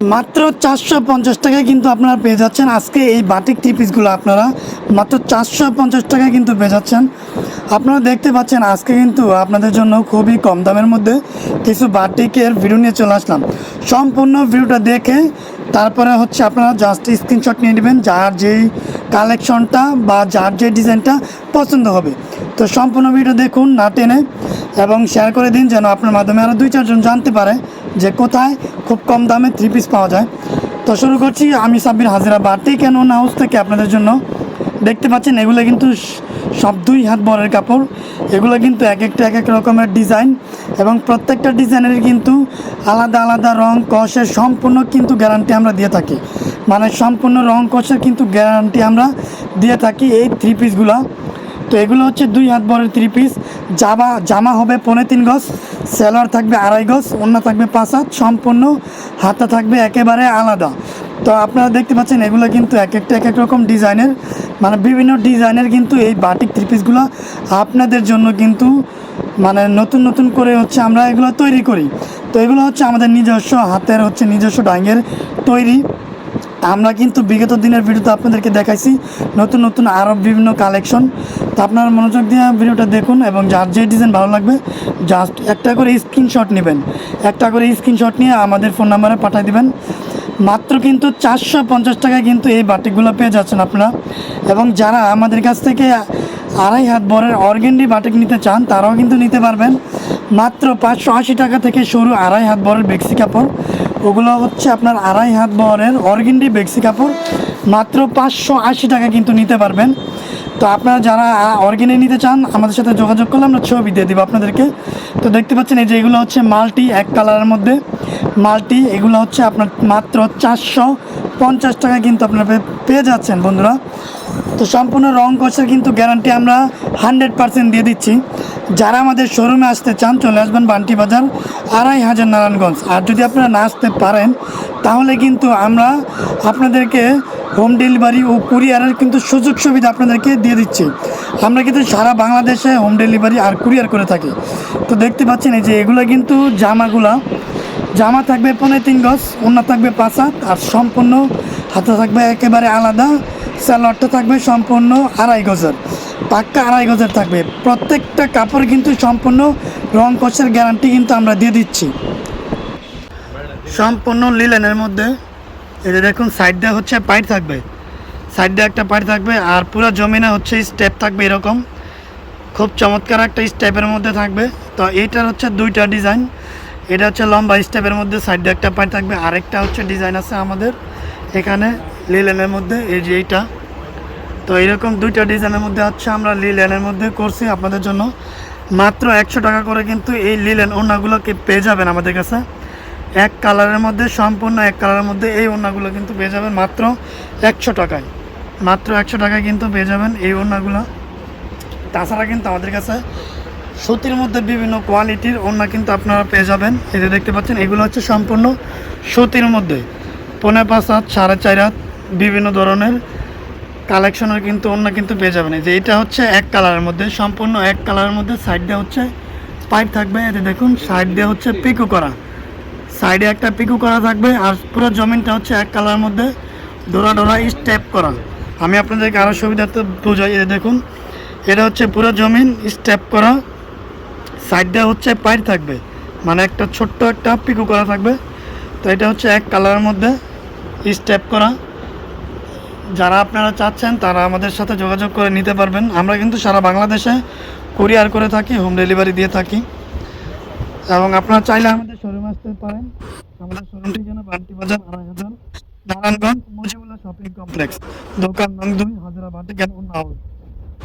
মাত্র চারশো পঞ্চাশ টাকায় কিন্তু আপনারা পেয়ে যাচ্ছেন। আজকে এই বাটিক থ্রি পিসগুলো আপনারা মাত্র চারশো পঞ্চাশ টাকায় কিন্তু পেয়ে যাচ্ছেন। আপনারা দেখতে পাচ্ছেন, আজকে কিন্তু আপনাদের জন্য খুবই কম দামের মধ্যে কিছু বাটিকের ভিডিও নিয়ে চলে আসলাম। সম্পূর্ণ ভিডিওটা দেখে তারপরে হচ্ছে আপনারা জাস্ট স্ক্রিনশট নিয়ে নেবেন, যার যেই কালেকশনটা বা যার যে ডিজাইনটা পছন্দ হবে। তো সম্পূর্ণ ভিডিও দেখুন না টেনে, এবং শেয়ার করে দিন যেন আপনার মাধ্যমে আরও দুই চারজন জানতে পারে। যে কোথায় খুব কম দামে থ্রি পিস পাওয়া যায়। তো শুরু করছি, আমি সাব্বির হাজিরা বাটি কেন হাউস থেকে আপনাদের জন্য। দেখতে পাচ্ছেন, এগুলো কিন্তু সব দুই হাত বরের কাপড়। এগুলো কিন্তু এক একটা এক এক রকমের ডিজাইন এবং প্রত্যেকটা ডিজাইনের কিন্তু আলাদা আলাদা রং, কষের সম্পূর্ণ কিন্তু গ্যারান্টি আমরা দিয়ে থাকি। মানে সম্পূর্ণ রং, কষের কিন্তু গ্যারান্টি আমরা দিয়ে থাকি এই থ্রি পিসগুলো তো এগুলো হচ্ছে দুই হাত বরের থ্রি পিস জামা জামা হবে পৌনে তিন গজ, সেলোয়ার থাকবে আড়াই গজ অন্য থাকবে পাঁচ হাত, সম্পূর্ণ হাতটা থাকবে একেবারে আলাদা। তো আপনারা দেখতে পাচ্ছেন এগুলো কিন্তু এক একটা এক এক রকম ডিজাইনের মানে বিভিন্ন ডিজাইনের কিন্তু এই বাটিক থ্রি পিসগুলো আপনাদের জন্য কিন্তু মানে নতুন নতুন করে হচ্ছে আমরা এগুলো তৈরি করি। তো এগুলো হচ্ছে আমাদের নিজস্ব হাতের হচ্ছে নিজস্ব ডাঙ্গের তৈরি আমরা কিন্তু বিগত দিনের ভিডিওতে আপনাদেরকে দেখাইছি নতুন নতুন আরও বিভিন্ন কালেকশন তো আপনারা মনোযোগ দিয়ে ভিডিওটা দেখুন এবং যার যে ডিজাইন ভালো লাগবে জাস্ট একটা করে স্ক্রিনশট নেবেন। একটা করে স্ক্রিনশট নিয়ে আমাদের ফোন নাম্বারে পাঠিয়ে দিবেন। মাত্র কিন্তু চারশো পঞ্চাশ টাকায় কিন্তু এই বাটিকগুলো পেয়ে যাচ্ছেন আপনারা। এবং যারা আমাদের কাছ থেকে আড়াই হাত বরের অর্গেন্ডি বাটিক নিতে চান, তারাও কিন্তু নিতে পারবেন। মাত্র পাঁচশো আশি টাকা থেকে শুরু আড়াই হাত বরের বেক্সি কাপড়। ওগুলো হচ্ছে আপনার আড়াই হাত বরের অর্গেন্ডি বেক্সি কাপড়। মাত্র পাঁচশো আশি টাকা কিন্তু নিতে পারবেন। তো আপনারা যারা অর্গেনে নিতে চান, আমাদের সাথে যোগাযোগ করলে আমরা ছবি দিয়ে দেবো আপনাদেরকে। তো দেখতে পাচ্ছেন এই যে এগুলো হচ্ছে মাল্টি, এক কালারের মধ্যে। মাল্টি, এগুলো হচ্ছে আপনার মাত্র চারশো পঞ্চাশ টাকা কিন্তু আপনারা পেয়ে যাচ্ছেন বন্ধুরা। তো সম্পূর্ণ রং কষের কিন্তু গ্যারান্টি আমরা হান্ড্রেড পার্সেন্ট দিয়ে দিচ্ছি। যারা আমাদের শোরুমে আসতে চান, চলে আসবেন বান্টি বাজার, আড়াই হাজার নারায়ণগঞ্জ। আর যদি আপনারা না আসতে পারেন, তাহলে কিন্তু আমরা আপনাদেরকে হোম ডেলিভারি ও কুরিয়ারের কিন্তু সুযোগ সুবিধা আপনাদেরকে দিয়ে দিচ্ছি। আমরা কিন্তু সারা বাংলাদেশে হোম ডেলিভারি আর কুরিয়ার করে থাকি। তো দেখতে পাচ্ছেন, এই যে এগুলো কিন্তু জামাগুলা। জামা থাকবে পনেরো তিন গজ অন্য থাকবে পাঁচ হাত, আর সম্পূর্ণ হাতে থাকবে একেবারে আলাদা। স্যালোয়ারটা থাকবে সম্পূর্ণ আড়াই গজের। পাক্কা আড়াই গজের থাকবে। প্রত্যেকটা কাপড় কিন্তু সম্পূর্ণ রং কষের গ্যারান্টি কিন্তু আমরা দিয়ে দিচ্ছি। সম্পূর্ণ লিলেনের মধ্যে। এটা দেখুন সাইডটা হচ্ছে পাইট থাকবে। সাইড একটা পাইট থাকবে আর পুরো জমিনে হচ্ছে স্টেপ থাকবে এরকম। খুব চমৎকার একটা স্টেপের মধ্যে থাকবে। তো এইটার হচ্ছে দুইটা ডিজাইন এটা হচ্ছে লম্বা স্টেপের মধ্যে সাইডে একটা পাইট থাকবে। আরেকটা হচ্ছে ডিজাইন আছে আমাদের এখানে লিলেনের মধ্যে। এই যে এইটা। তো এরকম দুইটা ডিজাইনের মধ্যে হচ্ছে আমরা লিলেনের মধ্যে করছি আপনাদের জন্য। মাত্র একশো টাকা করে কিন্তু এই লিলেন ওড়নাগুলোকে পেয়ে যাবেন আমাদের কাছে? এক কালারের মধ্যে, সম্পূর্ণ এক কালারের মধ্যে এই ওড়নাগুলো কিন্তু পেয়ে যাবেন মাত্র একশো টাকায়। মাত্র একশো টাকায় কিন্তু পেয়ে যাবেন এই ওড়নাগুলো। তাছাড়া কিন্তু আমাদের কাছে সুতির মধ্যে বিভিন্ন কোয়ালিটির ওড়না কিন্তু আপনারা পেয়ে যাবেন। যে দেখতে পাচ্ছেন, এগুলো হচ্ছে সম্পূর্ণ সুতির মধ্যে। পনেরো পাঁচ হাত, সাড়ে চার হাত, বিভিন্ন ধরনের। কালেকশনের কিন্তু অন্য কিন্তু পেয়ে যাবেন। যে এটা হচ্ছে এক কালারের মধ্যে, সম্পূর্ণ এক কালারের মধ্যে সাইড দিয়ে হচ্ছে পাইপ থাকবে এতে দেখুন সাইড দিয়ে হচ্ছে পিকু করা। সাইডে একটা পিকু করা থাকবে আর পুরো জমিনটা হচ্ছে এক কালারের মধ্যে ডোরা ডোরা স্টেপ করা। আমি আপনাদেরকে আরও সুবিধার্থে বোঝাই যে দেখুন, এটা হচ্ছে পুরো জমিন স্টেপ করা। সাইড দিয়ে হচ্ছে পাইপ থাকবে মানে একটা ছোট্ট একটা পিকু করা থাকবে। তো এটা হচ্ছে এক কালারের মধ্যে স্টেপ করা। যারা আপনারা চাচ্ছেন, তারা আমাদের সাথে যোগাযোগ করে নিতে পারবেন। আমরা কিন্তু সারা বাংলাদেশে কুরিয়ার করে থাকি, হোম ডেলিভারি দিয়ে থাকি। এবং আপনারা চাইলে আমাদের শোরুমে আসতে পারেন। আমাদের শোরুমটির জন্য বান্টি বাজার আড়াই হাজার নারায়ণগঞ্জ মুজিবুল্লাহ শপিং কমপ্লেক্স, দোকান নং দুই হাজারা বাটি কেন হাউস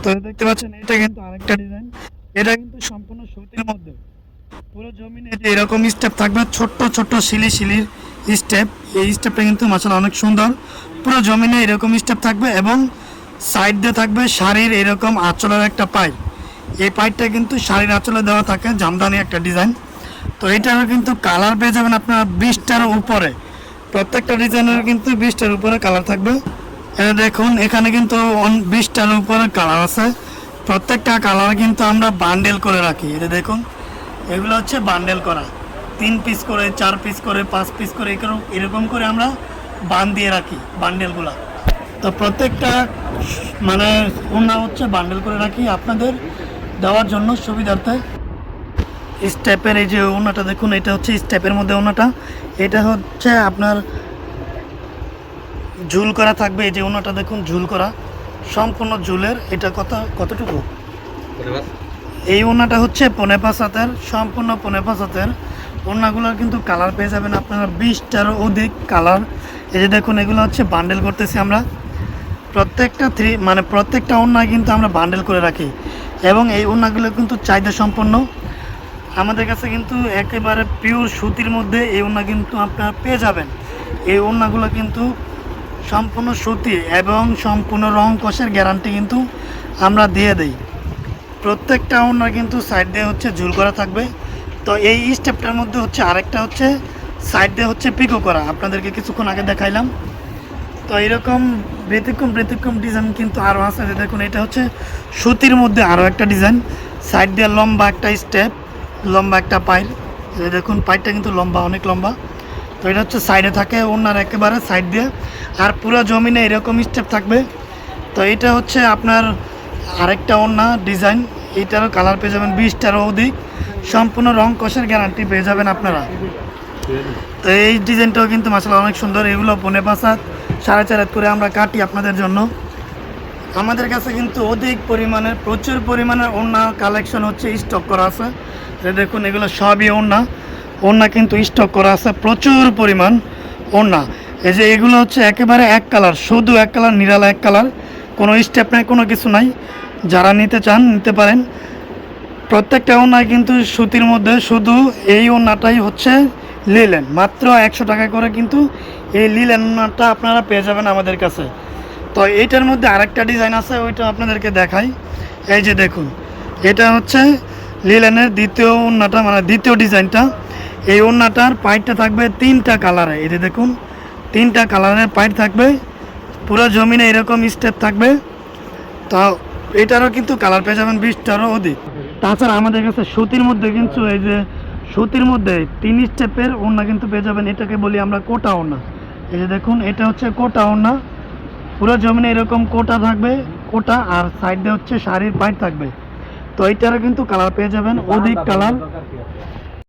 তো দেখতে পাচ্ছেন, এটা কিন্তু আরেকটা ডিজাইন এটা কিন্তু সম্পূর্ণ সুতির মধ্যে। পুরো জমিনে যে এরকম স্টেপ থাকবে, ছোট্ট ছোট্ট, শিলি, শিলির স্টেপ এই স্টেপটা কিন্তু মাসাল অনেক সুন্দর। পুরো জমিনে এরকম স্টেপ থাকবে এবং সাইড দিয়ে থাকবে শাড়ির এরকম আঁচলের একটা পাইপ। এই পাইপটা কিন্তু শাড়ির আঁচলে দেওয়া থাকে, জামদানি একটা ডিজাইন তো এটারও কিন্তু কালার পেয়ে যাবেন আপনারা বিশটার উপরে। প্রত্যেকটা ডিজাইনের কিন্তু বিশটার উপরে কালার থাকবে। এটা দেখুন, এখানে কিন্তু বিশটার উপরে কালার আছে। প্রত্যেকটা কালার কিন্তু আমরা বান্ডেল করে রাখি। এটা দেখুন, এগুলো হচ্ছে বান্ডেল করা। তিন পিস করে, চার পিস করে, পাঁচ পিস করে এরকম করে আমরা বান দিয়ে রাখি, বান্ডেলগুলা। তো প্রত্যেকটা মানে ওনা হচ্ছে বান্ডেল করে রাখি আপনাদের দেওয়ার জন্য সুবিধার্থে। স্টেপের এই যে ওনাটা দেখুন, এটা হচ্ছে স্টেপের মধ্যে ওনাটা এটা হচ্ছে আপনার ঝুল করা থাকবে, এই যে ওনাটা দেখুন, ঝুল করা। সম্পূর্ণ ঝুলের এটা কত কতটুকু? এই ওনাটা হচ্ছে পনে পাঁচ হাতের, সম্পূর্ণ পনে পাঁচ হাতের। ওনাগুলোর কিন্তু কালার পেয়ে যাবেন আপনারা, বিশটারও অধিক কালার এই যে দেখুন, এগুলো হচ্ছে বান্ডেল করতেছি আমরা। প্রত্যেকটা থ্রি মানে প্রত্যেকটা ওনা কিন্তু আমরা বান্ডেল করে রাখি। এবং এই ওনাগুলো কিন্তু চাহিদা সম্পন্ন। আমাদের কাছে কিন্তু একেবারে পিওর সুতির মধ্যে এই ওনা কিন্তু আপনারা পেয়ে যাবেন। এই ওনাগুলো কিন্তু সম্পূর্ণ সুতি এবং সম্পূর্ণ রং কষের গ্যারান্টি কিন্তু আমরা দিয়ে দিই। প্রত্যেকটা ওনার কিন্তু সাইড দিয়ে হচ্ছে ঝুল করা থাকবে। তো এই স্টেপটার মধ্যে হচ্ছে আরেকটা হচ্ছে সাইড দিয়ে হচ্ছে পিকো করা। আপনাদেরকে কিছুক্ষণ আগে দেখাইলাম। তো এরকম ব্যতিক্রম ব্যতিক্রম ডিজাইন কিন্তু আরও আছে। যে দেখুন, এটা হচ্ছে সুতির মধ্যে আরও একটা ডিজাইন। সাইড দিয়ে লম্বা একটা স্টেপ, লম্বা একটা পায়ের যে দেখুন পাইরটা কিন্তু লম্বা, অনেক লম্বা। তো এটা হচ্ছে সাইডে থাকে, ওনার একেবারে সাইড দিয়ে। আর পুরো জমিনে এরকম স্টেপ থাকবে। তো এটা হচ্ছে আপনার আরেকটা ওনা ডিজাইন। এইটারও কালার পেয়ে যাবেন, বিশটারও অধিক। সম্পূর্ণ রং কষের গ্যারান্টি পেয়ে যাবেন আপনারা। তো এই ডিজাইনটাও কিন্তু মাসালা অনেক সুন্দর। এগুলো পনে পাঁচ সাড়ে চার করে আমরা কাটি আপনাদের জন্য। আমাদের কাছে কিন্তু অধিক পরিমাণের প্রচুর পরিমাণের ওড়না কালেকশন হচ্ছে, স্টক করা আছে। এই দেখুন, এগুলো সবই ওড়না। ওড়না কিন্তু স্টক করা আছে, প্রচুর পরিমাণ ওড়না। এই যে এগুলো হচ্ছে একেবারে এক কালার, শুধু এক কালার, নিরালা এক কালার। কোনো স্টেপ নাই, কোনো কিছু নাই। যারা নিতে চান, নিতে পারেন। প্রত্যেকটা ওনায় কিন্তু সুতির মধ্যে, শুধু এই ওনাটাই হচ্ছে লিলেন মাত্র একশো টাকা করে কিন্তু এই লিলেন ওনাটা আপনারা পেয়ে যাবেন আমাদের কাছে। তো এইটার মধ্যে আরেকটা ডিজাইন আছে, ওইটা আপনাদেরকে দেখাই। এই যে দেখুন, এটা হচ্ছে লিলেনের দ্বিতীয় ওন্নাটা মানে দ্বিতীয় ডিজাইনটা এই ওন্নাটার পাইটটা থাকবে তিনটা কালারে। এই যে দেখুন, তিনটা কালারের পাইট থাকবে। পুরো জমিনে এরকম স্টেপ থাকবে। তো এটারও কিন্তু কালার পেয়ে যাবেন বিশটারও অধিক। তাছাড়া আমাদের কাছে সুতির মধ্যে কিন্তু এই যে সুতির মধ্যে তিন স্টেপের ওড়না কিন্তু পেয়ে যাবেন। এটাকে বলি আমরা কোটা ওড়না। এই যে দেখুন, এটা হচ্ছে কোটা ওড়না। পুরো জমিনে এরকম কোটা থাকবে, কোটা আর সাইডে হচ্ছে শাড়ির পাইট থাকবে। তো এইটারও কিন্তু কালার পেয়ে যাবেন, অধিক কালার।